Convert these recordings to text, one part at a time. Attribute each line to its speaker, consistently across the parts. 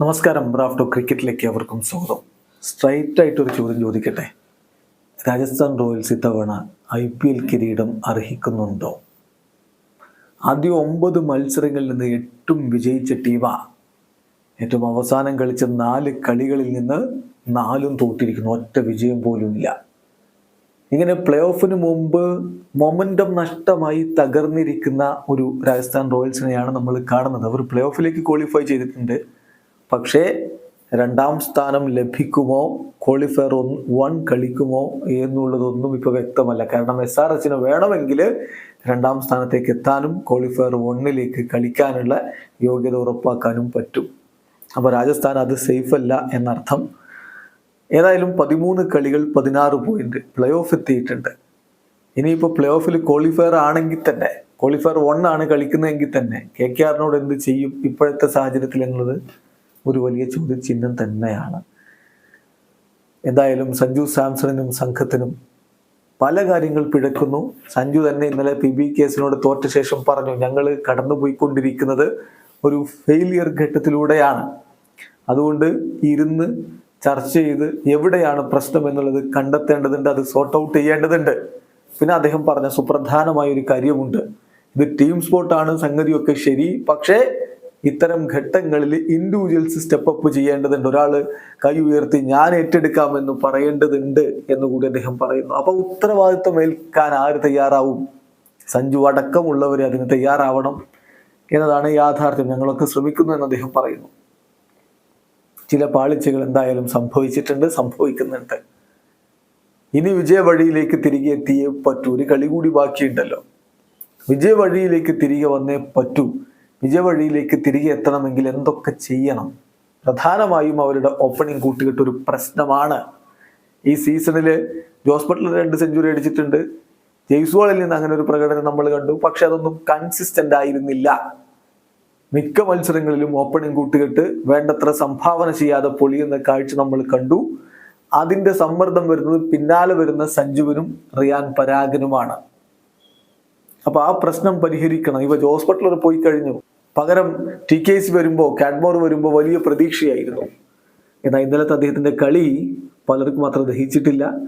Speaker 1: നമസ്കാരം. റാഫ്റ്റോ ക്രിക്കറ്റിലേക്ക് അവർക്കും സ്വാഗതം. സ്ട്രൈറ്റ് ആയിട്ട് ഒരു ചോദ്യം ചോദിക്കട്ടെ? രാജസ്ഥാൻ റോയൽസ് ഇത്തവണ ഐ പി എൽ കിരീടം അർഹിക്കുന്നുണ്ടോ? ആദ്യ ഒമ്പത് മത്സരങ്ങളിൽ നിന്ന് എട്ടും വിജയിച്ച ടീമ ഏറ്റവും അവസാനം കളിച്ച നാല് കളികളിൽ നിന്ന് നാലും തോറ്റിരിക്കുന്നു. ഒറ്റ വിജയം പോലും ഇല്ല. ഇങ്ങനെ പ്ലേ ഓഫിന് മുമ്പ് മൊമെന്റം നഷ്ടമായി തകർന്നിരിക്കുന്ന ഒരു രാജസ്ഥാൻ റോയൽസിനെയാണ് നമ്മൾ കാണുന്നത്. അവർ പ്ലേ ഓഫിലേക്ക് ക്വാളിഫൈ ചെയ്തിട്ടുണ്ട്. പക്ഷേ രണ്ടാം സ്ഥാനം ലഭിക്കുമോ? ക്വാളിഫയർ വൺ കളിക്കുമോ എന്നുള്ളതൊന്നും ഇപ്പോൾ വ്യക്തമല്ല. കാരണം എസ് ആർ എസിന് വേണമെങ്കിൽ രണ്ടാം സ്ഥാനത്തേക്ക് എത്താനും ക്വാളിഫയർ വണ്ണിലേക്ക് കളിക്കാനുള്ള യോഗ്യത ഉറപ്പാക്കാനും പറ്റും. അപ്പോൾ രാജസ്ഥാൻ അത് സേഫ് അല്ല എന്നർത്ഥം. ഏതായാലും പതിമൂന്ന് കളികൾ പതിനാറ് പോയിന്റ് പ്ലേ ഓഫ് എത്തിയിട്ടുണ്ട്. ഇനിയിപ്പോൾ പ്ലേ ഓഫിൽ ക്വാളിഫയർ ആണെങ്കിൽ തന്നെ ക്വാളിഫയർ വൺ ആണ് കളിക്കുന്നതെങ്കിൽ തന്നെ കെ കെ ആറിനോട് എന്ത് ചെയ്യും ഇപ്പോഴത്തെ സാഹചര്യത്തിൽ എന്നുള്ളത്? ഒരു വലിയ ചോദ്യചിഹ്നം തന്നെയാണ്. എന്തായാലും സഞ്ജു സാംസണിനും സംഘത്തിനും പല കാര്യങ്ങൾ പിഴക്കുന്നു. സഞ്ജു തന്നെ ഇന്നലെ പി ബി കേസിനോട് തോറ്റ ശേഷം പറഞ്ഞു ഞങ്ങൾ കടന്നുപോയിക്കൊണ്ടിരിക്കുന്നത് ഒരു ഫെയിലിയർ ഘട്ടത്തിലൂടെയാണ്. അതുകൊണ്ട് ഇരുന്ന് ചർച്ച ചെയ്ത് എവിടെയാണ് പ്രശ്നം എന്നുള്ളത് കണ്ടെത്തേണ്ടതുണ്ട് അത് സോർട്ട് ഔട്ട് ചെയ്യേണ്ടതുണ്ട്. പിന്നെ അദ്ദേഹം പറഞ്ഞ സുപ്രധാനമായ ഒരു കാര്യമുണ്ട്. ഇത് ടീം സ്പോർട്ടാണ് സംഗതിയൊക്കെ ശരി പക്ഷേ ഇത്തരം ഘട്ടങ്ങളിൽ ഇൻഡിവിജ്വൽസ് സ്റ്റെപ്പ് അപ്പ് ചെയ്യേണ്ടതുണ്ട്. ഒരാൾ കൈ ഉയർത്തി ഞാൻ ഏറ്റെടുക്കാമെന്ന് പറയേണ്ടതുണ്ട് എന്ന് കൂടി അദ്ദേഹം പറയുന്നു. അപ്പൊ ഉത്തരവാദിത്വം ഏൽക്കാൻ ആര് തയ്യാറാവും? സഞ്ജു അടക്കമുള്ളവർ അതിന് തയ്യാറാവണം എന്നതാണ് യാഥാർത്ഥ്യം. ഞങ്ങളൊക്കെ ശ്രമിക്കുന്നു എന്ന് അദ്ദേഹം പറയുന്നു. ചില പാളിച്ചകൾ എന്തായാലും സംഭവിച്ചിട്ടുണ്ട് സംഭവിക്കുന്നുണ്ട്. ഇനി വിജയ വഴിയിലേക്ക് തിരികെ എത്തിയേ പറ്റൂ. ഒരു കളി കൂടി ബാക്കിയുണ്ടല്ലോ. വിജയ വഴിയിലേക്ക് തിരികെ വന്നേ പറ്റൂ. വിജയ വഴിയിലേക്ക് തിരികെ എത്തണമെങ്കിൽ എന്തൊക്കെ ചെയ്യണം? പ്രധാനമായും അവരുടെ ഓപ്പണിംഗ് കൂട്ടുകെട്ട് ഒരു പ്രശ്നമാണ്. ഈ സീസണിൽ ജോസ് ബട്ട്ലർ രണ്ട് സെഞ്ചുറി അടിച്ചിട്ടുണ്ട്. ജെയ്സ്വാളിൽ നിന്ന് അങ്ങനെ ഒരു പ്രകടനം നമ്മൾ കണ്ടു. പക്ഷെ അതൊന്നും കൺസിസ്റ്റന്റ് ആയിരുന്നില്ല. മിക്ക മത്സരങ്ങളിലും ഓപ്പണിംഗ് കൂട്ടുകെട്ട് വേണ്ടത്ര സംഭാവന ചെയ്യാതെ പൊളിയുന്ന കാഴ്ച നമ്മൾ കണ്ടു. അതിന്റെ സമ്മർദ്ദം വരുന്നത് പിന്നാലെ വരുന്ന സഞ്ജുവിനും റിയാൻ പരാഗനുമാണ്. അപ്പൊ ആ പ്രശ്നം പരിഹരിക്കണം. ഇവ ജോസ് ബട്ട്ലർ പോയി കഴിഞ്ഞു. പകരം ടി കെ സി വരുമ്പോൾ കാഡ്മോർ വരുമ്പോൾ വലിയ പ്രതീക്ഷയായിരുന്നു. എന്നാൽ ഇന്നലത്തെ അദ്ദേഹത്തിന്റെ കളി പലർക്കും അത്ര ദഹിച്ചിട്ടില്ല.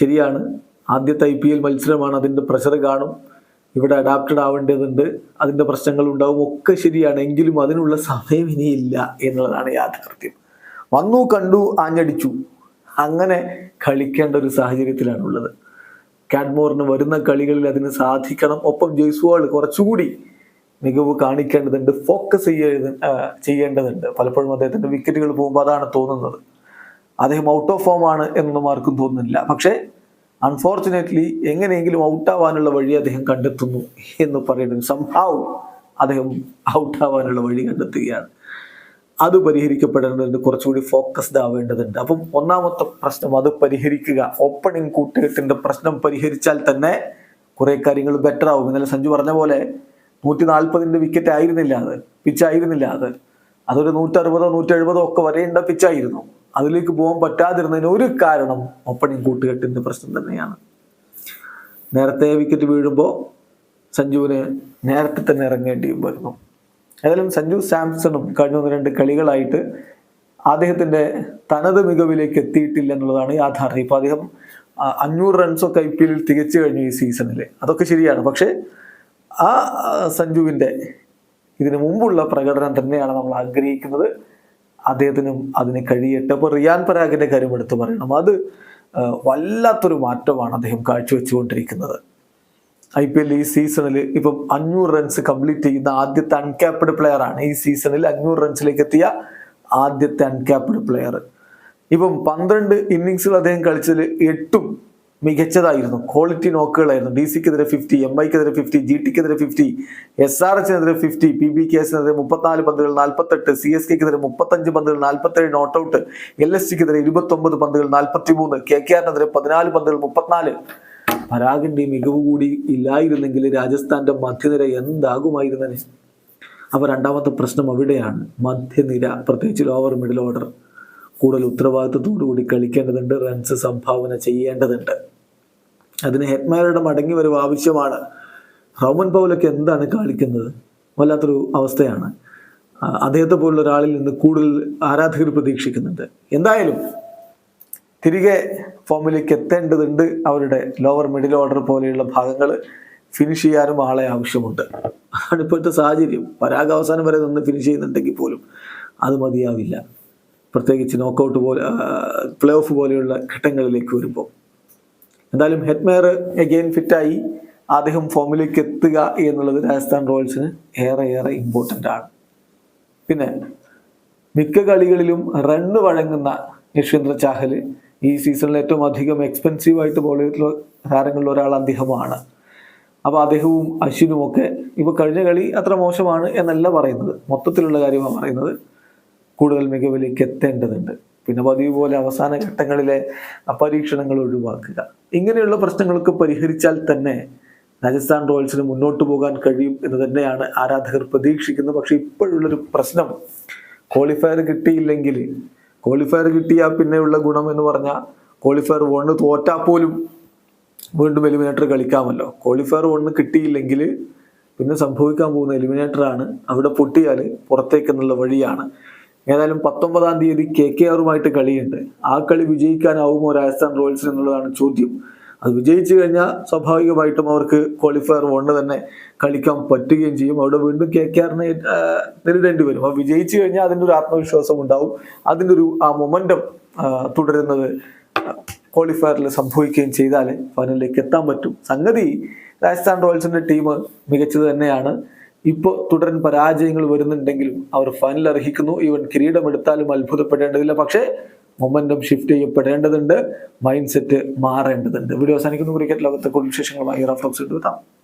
Speaker 1: ശരിയാണ് ആദ്യത്തെ ഐ പി എൽ മത്സരമാണ് അതിന്റെ പ്രഷർ കാണും. ഇവിടെ അഡാപ്റ്റഡ് ആവേണ്ടതുണ്ട് അതിന്റെ പ്രശ്നങ്ങൾ ഉണ്ടാവും ഒക്കെ ശരിയാണ്. എങ്കിലും അതിനുള്ള സമയം ഇനിയില്ല എന്നുള്ളതാണ് യാഥാർത്ഥ്യം. വന്നു കണ്ടു ആഞ്ഞടിച്ചു. അങ്ങനെ കളിക്കേണ്ട ഒരു സാഹചര്യത്തിലാണുള്ളത്. കാഡ്മോറിന് വരുന്ന കളികളിൽ അതിന് സാധിക്കണം. ഒപ്പം ജയ്സ്വാൾ കുറച്ചുകൂടി മികവ് കാണിക്കേണ്ടതുണ്ട് ഫോക്കസ് ചെയ്യ ചെയ്യേണ്ടതുണ്ട്. പലപ്പോഴും അദ്ദേഹത്തിന്റെ വിക്കറ്റുകൾ പോകുമ്പോൾ അതാണ് തോന്നുന്നത്. അദ്ദേഹം ഔട്ട് ഓഫ് ഫോം ആണ് എന്നൊന്നും ആർക്കും തോന്നുന്നില്ല. പക്ഷേ അൺഫോർച്ചുനേറ്റ്ലി എങ്ങനെയെങ്കിലും ഔട്ടാവാനുള്ള വഴി അദ്ദേഹം കണ്ടെത്തുന്നു എന്ന് പറയുന്നത് സംഹാവ് അദ്ദേഹം ഔട്ടാവാനുള്ള വഴി കണ്ടെത്തുകയാണ്. അത് പരിഹരിക്കപ്പെടേണ്ടതുണ്ട് കുറച്ചുകൂടി ഫോക്കസ്ഡ് ആവേണ്ടതുണ്ട്. അപ്പം ഒന്നാമത്തെ പ്രശ്നം അത് പരിഹരിക്കുക. ഓപ്പണിംഗ് കൂട്ടുകെട്ടിന്റെ പ്രശ്നം പരിഹരിച്ചാൽ തന്നെ കുറേ കാര്യങ്ങൾ ബെറ്റർ ആവും. ഇന്നലെ സഞ്ജു പറഞ്ഞ പോലെ നൂറ്റി നാൽപ്പതിന്റെ വിക്കറ്റ് ആയിരുന്നില്ല അത്. പിച്ചായിരുന്നില്ല അത്. അതൊരു നൂറ്ററുപതോ നൂറ്റെഴുപതോ ഒക്കെ വരേണ്ട പിച്ചായിരുന്നു അതിലേക്ക് പോകാൻ പറ്റാതിരുന്നതിന് ഒരു കാരണം ഓപ്പണിംഗ് കൂട്ടുകെട്ടിന്റെ പ്രശ്നം തന്നെയാണ്. നേരത്തെ വിക്കറ്റ് വീഴുമ്പോൾ സഞ്ജുവിന് നേരത്തെ തന്നെ ഇറങ്ങേണ്ടിയും വരുന്നു. ഏതായാലും സഞ്ജു സാംസണും കഴിഞ്ഞ ഒന്ന് രണ്ട് കളികളായിട്ട് അദ്ദേഹത്തിന്റെ തനത് മികവിലേക്ക് എത്തിയിട്ടില്ല എന്നുള്ളതാണ് യാഥാർത്ഥ്യം. ഇപ്പൊ അദ്ദേഹം അഞ്ഞൂറ് റൺസൊക്കെ ഐ പി എല്ലിൽ തികച്ചു കഴിഞ്ഞു ഈ സീസണിൽ അതൊക്കെ ശരിയാണ്. പക്ഷേ ആ സഞ്ജുവിന്റെ ഇതിനു മുമ്പുള്ള പ്രകടനം തന്നെയാണ് നമ്മൾ ആഗ്രഹിക്കുന്നത്. അദ്ദേഹത്തിനും അതിന് കഴിയട്ടെ. അപ്പോൾ റിയാൻ പരാഗിന്റെ കാര്യം എടുത്തു പറയണം. അത് വല്ലാത്തൊരു മാറ്റമാണ് അദ്ദേഹം കാഴ്ചവെച്ചുകൊണ്ടിരിക്കുന്നത്. ഐ പി എൽ ഈ സീസണിൽ ഇപ്പം അഞ്ഞൂറ് റൺസ് കംപ്ലീറ്റ് ചെയ്യുന്ന ആദ്യത്തെ അൺക്യാപ്ഡ് പ്ലെയർ ആണ്. ഈ സീസണിൽ അഞ്ഞൂറ് റൺസിലേക്ക് എത്തിയ ആദ്യത്തെ അൺക്യാപ്ഡ് പ്ലെയർ ഇപ്പം പന്ത്രണ്ട് ഇന്നിങ്സുകൾ അദ്ദേഹം കളിച്ചതിൽ എട്ടും മികച്ചതായിരുന്നു. ക്വാളിറ്റി നോക്കുകളായിരുന്നു. ഡി സിക്കെതിരെ ഫിഫ്റ്റി എം ഐക്കെതിരെ ഫിഫ്റ്റി ജി ടിക്കെതിരെ ഫിഫ്റ്റി എസ് ആർ എച്ചിനെതിരെ ഫിഫ്റ്റി പി ബി കെ എസിനെതിരെ മുപ്പത്തിനാല് പന്തുകൾ നാൽപ്പത്തെട്ട് സി എസ് കെക്കെതിരെ മുപ്പത്തഞ്ച് പന്തുകൾ നാൽപ്പത്തേഴ് നോട്ട് ഔട്ട് എൽ എസ് സിക്കെതിരെ ഇരുപത്തൊമ്പത് പന്തുകൾ നാൽപ്പത്തി മൂന്ന് കെ കെ ആറിനെതിരെ പതിനാല് പന്തുകൾ മുപ്പത്തിനാല്. പരാഗിന്റെ മികവ് കൂടി ഇല്ലായിരുന്നെങ്കിൽ രാജസ്ഥാന്റെ മധ്യനിര എന്താകുമായിരുന്നനെ? അപ്പൊ രണ്ടാമത്തെ പ്രശ്നം അവിടെയാണ്. മധ്യനിര പ്രത്യേകിച്ച് ലോവർ മിഡിൽ ഓർഡർ കൂടുതൽ ഉത്തരവാദിത്വത്തോടു കൂടി കളിക്കേണ്ടതുണ്ട് റൺസ് സംഭാവന ചെയ്യേണ്ടതുണ്ട്. അതിന് ഹെറ്റ്മാരുടെ മടങ്ങി വരവ് ആവശ്യമാണ്. റോമൻ പൗലൊക്കെ എന്താണ് കാണിക്കുന്നത്? വല്ലാത്തൊരു അവസ്ഥയാണ്. അദ്ദേഹത്തെ പോലുള്ള ഒരാളിൽ നിന്ന് കൂടുതൽ ആരാധകർ പ്രതീക്ഷിക്കുന്നുണ്ട്. എന്തായാലും തിരികെ ഫോമിലേക്ക് എത്തേണ്ടതുണ്ട് അവരുടെ ലോവർ മിഡിൽ ഓർഡർ പോലെയുള്ള ഭാഗങ്ങൾ. ഫിനിഷ് ചെയ്യാനും ആളെ ആവശ്യമുണ്ട്. അതാണ് ഇപ്പോഴത്തെ സാഹചര്യം. പരാഗവസാനം വരെ നിന്ന് ഫിനിഷ് ചെയ്യുന്നുണ്ടെങ്കിൽ പോലും അത് മതിയാവില്ല. പ്രത്യേകിച്ച് നോക്കൗട്ട് പോലെ പ്ലേ ഓഫ് പോലെയുള്ള ഘട്ടങ്ങളിലേക്ക് വരുമ്പോൾ എന്തായാലും ഹെറ്റ്മെയർ എഗെയിൻ ഫിറ്റായി അദ്ദേഹം ഫോമിലേക്ക് എത്തുക എന്നുള്ളത് രാജസ്ഥാൻ റോയൽസിന് ഏറെ ഏറെ ഇമ്പോർട്ടന്റ് ആണ്. പിന്നെ മിക്ക കളികളിലും റണ്ണ് വഴങ്ങുന്ന യശ്വന്ദ്ര ചാഹൽ ഈ സീസണിൽ ഏറ്റവും അധികം എക്സ്പെൻസീവ് ആയിട്ട് ബോൾ ചെയ്തിട്ടുള്ള താരങ്ങളിൽ ഒരാൾ അദ്ദേഹമാണ്. അപ്പോൾ അദ്ദേഹവും അശ്വിനും ഒക്കെ ഇപ്പോൾ കഴിഞ്ഞ കളി അത്ര മോശമാണ് എന്നല്ല പറയുന്നത്. മൊത്തത്തിലുള്ള കാര്യമാണ് പറയുന്നത്. കൂടുതൽ മികവിലേക്ക് എത്തേണ്ടതുണ്ട്. പിന്നെ പതിവ് പോലെ അവസാന ഘട്ടങ്ങളിലെ പരീക്ഷണങ്ങൾ ഒഴിവാക്കുക. ഇങ്ങനെയുള്ള പ്രശ്നങ്ങളൊക്കെ പരിഹരിച്ചാൽ തന്നെ രാജസ്ഥാൻ റോയൽസിന് മുന്നോട്ട് പോകാൻ കഴിയും എന്ന് തന്നെയാണ് ആരാധകർ പ്രതീക്ഷിക്കുന്നത്. പക്ഷെ ഇപ്പോഴുള്ളൊരു പ്രശ്നം ക്വാളിഫയർ കിട്ടിയില്ലെങ്കിൽ ക്വാളിഫയർ കിട്ടിയാൽ പിന്നെയുള്ള ഗുണം എന്ന് പറഞ്ഞാൽ ക്വാളിഫയർ വണ്ണ് തോറ്റാൽ പോലും വീണ്ടും എലിമിനേറ്റർ കളിക്കാമല്ലോ. ക്വാളിഫയർ വണ്ണ് കിട്ടിയില്ലെങ്കിൽ പിന്നെ സംഭവിക്കാൻ പോകുന്ന എലിമിനേറ്ററാണ് അവിടെ പൊട്ടിയാൽ പുറത്തേക്കെന്നുള്ള വഴിയാണ്. ഏതായാലും പത്തൊമ്പതാം തീയതി കെ കെ ആറുമായിട്ട് കളിയുണ്ട്. ആ കളി വിജയിക്കാനാവുമോ രാജസ്ഥാൻ റോയൽസിന് എന്നുള്ളതാണ് ചോദ്യം. അത് വിജയിച്ചു കഴിഞ്ഞാൽ സ്വാഭാവികമായിട്ടും അവർക്ക് ക്വാളിഫയർ വണ്ണ് തന്നെ കളിക്കാൻ പറ്റുകയും ചെയ്യും. അവിടെ വീണ്ടും കെ കെ ആറിനെ നേരിടേണ്ടി വരും. അപ്പോൾ വിജയിച്ചു കഴിഞ്ഞാൽ അതിന്റെ ഒരു ആത്മവിശ്വാസം ഉണ്ടാവും. അതിന്റെ ഒരു ആ മൊമെന്റം തുടരുന്നത് ക്വാളിഫയറിൽ സംഭവിക്കുകയും ചെയ്താൽ ഫൈനലിലേക്ക് എത്താൻ പറ്റും. സംഗതി രാജസ്ഥാൻ റോയൽസിന്റെ ടീം മികച്ചത് തന്നെയാണ്. ഇപ്പോൾ തുടരൻ പരാജയങ്ങൾ വരുന്നുണ്ടെങ്കിലും അവർ ഫൈനൽ അർഹിക്കുന്നു. ഈവൻ കിരീടമെടുത്താലും അത്ഭുതപ്പെടേണ്ടതില്ല. പക്ഷേ മൊമെന്റം ഷിഫ്റ്റ് ചെയ്യപ്പെടേണ്ടതുണ്ട്. മൈൻഡ് സെറ്റ് മാറേണ്ടതുണ്ട്. വീഡിയോ അവസാനിക്കുന്നു. ക്രിക്കറ്റ് ലോകത്തെ കൂടുതൽ വിശേഷങ്ങളുമായി റഫ്ലക്സ് എടുത്താം